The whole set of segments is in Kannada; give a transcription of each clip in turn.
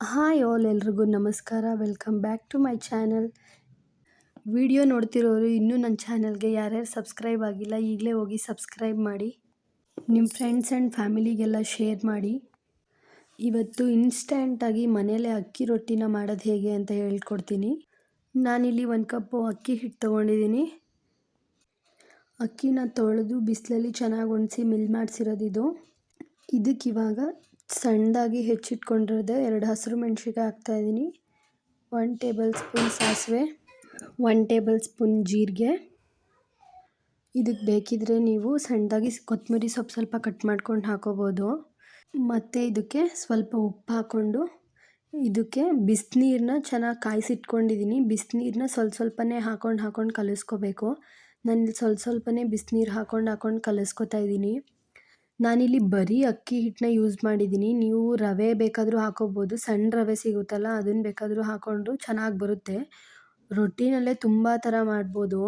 ಹಾಯ್ ಆಲ್ ಎಲ್ರಿಗೂ ನಮಸ್ಕಾರ. Welcome back to my channel. Video ನೋಡ್ತಿರೋರು ಇನ್ನೂ ನನ್ನ ಚಾನಲ್ಗೆ ಯಾರ್ಯಾರು ಸಬ್ಸ್ಕ್ರೈಬ್ ಆಗಿಲ್ಲ, ಈಗಲೇ ಹೋಗಿ ಸಬ್ಸ್ಕ್ರೈಬ್ ಮಾಡಿ. ನಿಮ್ಮ ಫ್ರೆಂಡ್ಸ್ ಆ್ಯಂಡ್ ಫ್ಯಾಮಿಲಿಗೆಲ್ಲ ಶೇರ್ ಮಾಡಿ. ಇವತ್ತು ಇನ್ಸ್ಟ್ಯಾಂಟಾಗಿ ಮನೇಲೆ ಅಕ್ಕಿ ರೊಟ್ಟಿನ ಮಾಡೋದು ಹೇಗೆ ಅಂತ ಹೇಳ್ಕೊಡ್ತೀನಿ. ನಾನಿಲ್ಲಿ ಒಂದು ಕಪ್ಪು ಅಕ್ಕಿ ಹಿಟ್ಟು ತೊಗೊಂಡಿದ್ದೀನಿ. ಅಕ್ಕಿನ ತೊಳೆದು ಬಿಸಿಲಲ್ಲಿ ಚೆನ್ನಾಗಿ ಒಣಸಿ ಮಿಲ್ ಮಾಡಿಸಿರೋದಿದು ಇದಕ್ಕಿವಾಗ ಸಣ್ಣದಾಗಿ ಹೆಚ್ಚಿಟ್ಕೊಂಡಿರೋದೆ ಎರಡು ಹಸಿರು ಮೆಣಸಿನ್ಕಾಯಿ ಹಾಕ್ತಾಯಿದ್ದೀನಿ ಒನ್ ಟೇಬಲ್ ಸ್ಪೂನ್ ಸಾಸಿವೆ ಒನ್ ಟೇಬಲ್ ಸ್ಪೂನ್ ಜೀರಿಗೆ. ಇದಕ್ಕೆ ಬೇಕಿದ್ರೆ ನೀವು ಸಣ್ಣದಾಗಿ ಕೊತ್ತಂಬರಿ ಸೊಪ್ಪು ಸ್ವಲ್ಪ ಕಟ್ ಮಾಡ್ಕೊಂಡು ಹಾಕೋಬೋದು. ಮತ್ತು ಇದಕ್ಕೆ ಸ್ವಲ್ಪ ಉಪ್ಪು ಹಾಕ್ಕೊಂಡು ಇದಕ್ಕೆ ಬಿಸಿನೀರನ್ನ ಚೆನ್ನಾಗಿ ಕಾಯಿಸಿಟ್ಕೊಂಡಿದ್ದೀನಿ. ಬಿಸಿನೀರನ್ನ ಸ್ವಲ್ಪ ಸ್ವಲ್ಪನೇ ಹಾಕೊಂಡು ಹಾಕೊಂಡು ಕಲಿಸ್ಕೋಬೇಕು. ನಾನು ಸ್ವಲ್ಪ ಸ್ವಲ್ಪನೇ ಬಿಸಿನೀರು ಹಾಕೊಂಡು ಹಾಕೊಂಡು ಕಲಿಸ್ಕೊತಾ ಇದ್ದೀನಿ. ನಾನಿಲ್ಲಿ ಬರೀ ಅಕ್ಕಿ ಹಿಟ್ಟನ್ನ ಯೂಸ್ ಮಾಡಿದ್ದೀನಿ. ನೀವು ರವೆ ಬೇಕಾದರೂ ಹಾಕೋಬೋದು. ಸಣ್ಣ ರವೆ ಸಿಗುತ್ತಲ್ಲ, ಅದನ್ನು ಬೇಕಾದರೂ ಹಾಕ್ಕೊಂಡು ಚೆನ್ನಾಗಿ ಬರುತ್ತೆ. ರೊಟ್ಟಿನಲ್ಲೇ ತುಂಬ ಥರ ಮಾಡ್ಬೋದು.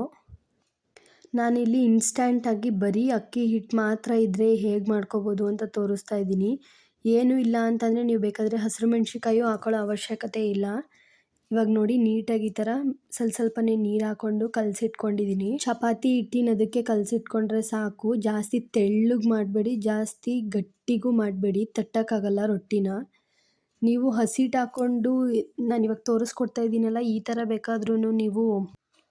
ನಾನಿಲ್ಲಿ ಇನ್ಸ್ಟ್ಯಾಂಟಾಗಿ ಬರೀ ಅಕ್ಕಿ ಹಿಟ್ಟು ಮಾತ್ರ ಇದ್ದರೆ ಹೇಗೆ ಮಾಡ್ಕೋಬೋದು ಅಂತ ತೋರಿಸ್ತಾ ಇದ್ದೀನಿ. ಏನೂ ಇಲ್ಲ ಅಂತಂದರೆ ನೀವು ಬೇಕಾದರೆ ಹಸಿರು ಮೆಣ್ಸಿನ್ಕಾಯು ಹಾಕೊಳ್ಳೋ ಅವಶ್ಯಕತೆ ಇಲ್ಲ. ಇವಾಗ ನೋಡಿ ನೀಟಾಗಿ ಈ ಥರ ಸ್ವಲ್ಪ ಸ್ವಲ್ಪನೇ ನೀರು ಹಾಕ್ಕೊಂಡು ಕಲಸಿಟ್ಕೊಂಡಿದ್ದೀನಿ ಚಪಾತಿ ಹಿಟ್ಟಿನ ಅದಕ್ಕೆ ಕಲಸಿಟ್ಕೊಂಡ್ರೆ ಸಾಕು. ಜಾಸ್ತಿ ತೆಳ್ಳಗೆ ಮಾಡಬೇಡಿ, ಜಾಸ್ತಿ ಗಟ್ಟಿಗೂ ಮಾಡಬೇಡಿ. ತಟ್ಟಕ್ಕಾಗಲ್ಲ ರೊಟ್ಟಿನ. ನೀವು ಹಸಿಟ್ಟು ಹಾಕ್ಕೊಂಡು ನಾನು ಇವಾಗ ತೋರಿಸ್ಕೊಡ್ತಾ ಇದ್ದೀನಲ್ಲ ಈ ಥರ ಬೇಕಾದ್ರೂ ನೀವು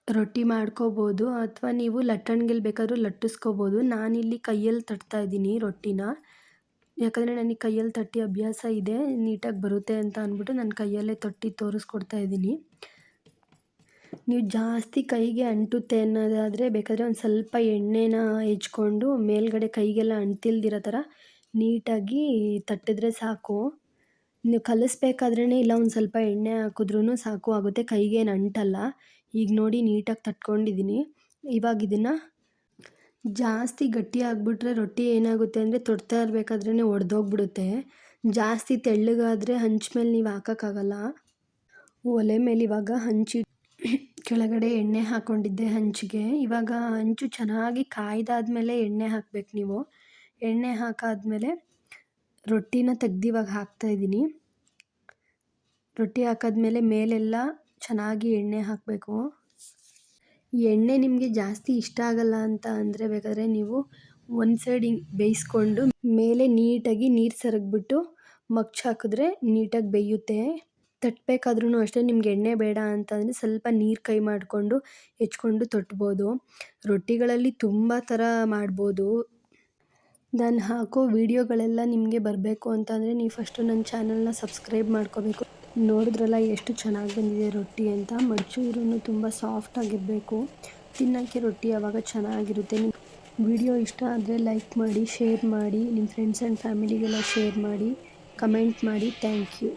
ರೊಟ್ಟಿ ಮಾಡ್ಕೋಬೋದು ಅಥವಾ ನೀವು ಲಟ್ಟಣ್ಗೆಲ್ಲಿ ಬೇಕಾದರೂ ಲಟ್ಟಿಸ್ಕೋಬೋದು. ನಾನಿಲ್ಲಿ ಕೈಯಲ್ಲಿ ತಟ್ತಾ ಇದ್ದೀನಿ ರೊಟ್ಟಿನ. ಯಾಕಂದರೆ ನನಗೆ ಕೈಯಲ್ಲಿ ತಟ್ಟಿ ಅಭ್ಯಾಸ ಇದೆ, ನೀಟಾಗಿ ಬರುತ್ತೆ ಅಂತ ಅಂದ್ಬಿಟ್ಟು ನಾನು ಕೈಯಲ್ಲೇ ತಟ್ಟಿ ತೋರಿಸ್ಕೊಡ್ತಾ ಇದ್ದೀನಿ. ನೀವು ಜಾಸ್ತಿ ಕೈಗೆ ಅಂಟುತ್ತೆ ಅನ್ನೋದಾದರೆ ಬೇಕಾದರೆ ಒಂದು ಸ್ವಲ್ಪ ಎಣ್ಣೆನ ಹೆಚ್ಕೊಂಡು ಮೇಲ್ಗಡೆ ಕೈಗೆಲ್ಲ ಅಂಟಿಲ್ದಿರೋ ಥರ ನೀಟಾಗಿ ತಟ್ಟಿದ್ರೆ ಸಾಕು. ನೀವು ಕಲಿಸ್ಬೇಕಾದ್ರೇ ಇಲ್ಲ ಒಂದು ಸ್ವಲ್ಪ ಎಣ್ಣೆ ಹಾಕಿದ್ರೂ ಸಾಕು, ಆಗುತ್ತೆ ಕೈಗೇನು ಅಂಟಲ್ಲ. ಈಗ ನೋಡಿ ನೀಟಾಗಿ ತಟ್ಕೊಂಡಿದ್ದೀನಿ ಇವಾಗ ಇದನ್ನು ಜಾಸ್ತಿ ಗಟ್ಟಿ ಆಗಿಬಿಟ್ರೆ ರೊಟ್ಟಿ ಏನಾಗುತ್ತೆ ಅಂದರೆ ತೊಡ್ತಾ ಇರಬೇಕಾದ್ರೇ ಒಡೆದೋಗ್ಬಿಡುತ್ತೆ. ಜಾಸ್ತಿ ತೆಳ್ಳಗಾದರೆ ಹಂಚ್ ಮೇಲೆ ನೀವು ಹಾಕೋಕ್ಕಾಗಲ್ಲ. ಒಲೆ ಮೇಲೆ ಇವಾಗ ಹಂಚಿ ಕೆಳಗಡೆ ಎಣ್ಣೆ ಹಾಕ್ಕೊಂಡಿದ್ದೆ ಹಂಚಿಗೆ. ಇವಾಗ ಹಂಚು ಚೆನ್ನಾಗಿ ಕಾಯ್ದಾದ್ಮೇಲೆ ಎಣ್ಣೆ ಹಾಕ್ಬೇಕು ನೀವು. ಎಣ್ಣೆ ಹಾಕಾದ್ಮೇಲೆ ರೊಟ್ಟಿನ ತೆಗ್ದು ಇವಾಗ ಹಾಕ್ತಾಯಿದ್ದೀನಿ ರೊಟ್ಟಿ ಹಾಕಾದ್ಮೇಲೆ ಮೇಲೆಲ್ಲ ಚೆನ್ನಾಗಿ ಎಣ್ಣೆ ಹಾಕಬೇಕು. ಎಣ್ಣೆ ನಿಮಗೆ ಜಾಸ್ತಿ ಇಷ್ಟ ಆಗಲ್ಲ ಅಂತ ಅಂದರೆ ಬೇಕಾದರೆ ನೀವು ಒಂದು ಸೈಡ್ ಹಿಂಗೆ ಬೇಯಿಸ್ಕೊಂಡು ಮೇಲೆ ನೀಟಾಗಿ ನೀರು ಸರಗ್ಬಿಟ್ಟು ಮಗ್ಚ್ ಹಾಕಿದ್ರೆ ನೀಟಾಗಿ ಬೇಯುತ್ತೆ. ತಟ್ಟಬೇಕಾದ್ರೂ ಅಷ್ಟೇ ನಿಮ್ಗೆ ಎಣ್ಣೆ ಬೇಡ ಅಂತಂದರೆ ಸ್ವಲ್ಪ ನೀರು ಕೈ ಮಾಡಿಕೊಂಡು ಹೆಚ್ಕೊಂಡು ತೊಟ್ಬೋದು. ರೊಟ್ಟಿಗಳಲ್ಲಿ ತುಂಬ ಥರ ಮಾಡ್ಬೋದು. ನಾನು ಹಾಕೋ ವೀಡಿಯೋಗಳೆಲ್ಲ ನಿಮಗೆ ಬರಬೇಕು ಅಂತಂದರೆ ನೀವು ಫಸ್ಟು ನನ್ನ ಚಾನಲ್ನ ಸಬ್ಸ್ಕ್ರೈಬ್ ಮಾಡ್ಕೋಬೇಕು. ನೋಡಿದ್ರಲ್ಲ ಎಷ್ಟು ಚೆನ್ನಾಗಿ ಬಂದಿದೆ ರೊಟ್ಟಿ ಅಂತ. ಮಡ್ಚೂರೂ ತುಂಬ ಸಾಫ್ಟಾಗಿರಬೇಕು ತಿನ್ನೋಕ್ಕೆ ರೊಟ್ಟಿ ಆವಾಗ ಚೆನ್ನಾಗಿರುತ್ತೆ ವಿಡಿಯೋ ಇಷ್ಟ ಆದರೆ ಲೈಕ್ ಮಾಡಿ ಶೇರ್ ಮಾಡಿ ನಿಮ್ಮ ಫ್ರೆಂಡ್ಸ್ ಆ್ಯಂಡ್ ಫ್ಯಾಮಿಲಿಗೆಲ್ಲ ಶೇರ್ ಮಾಡಿ ಕಮೆಂಟ್ ಮಾಡಿ. Thank you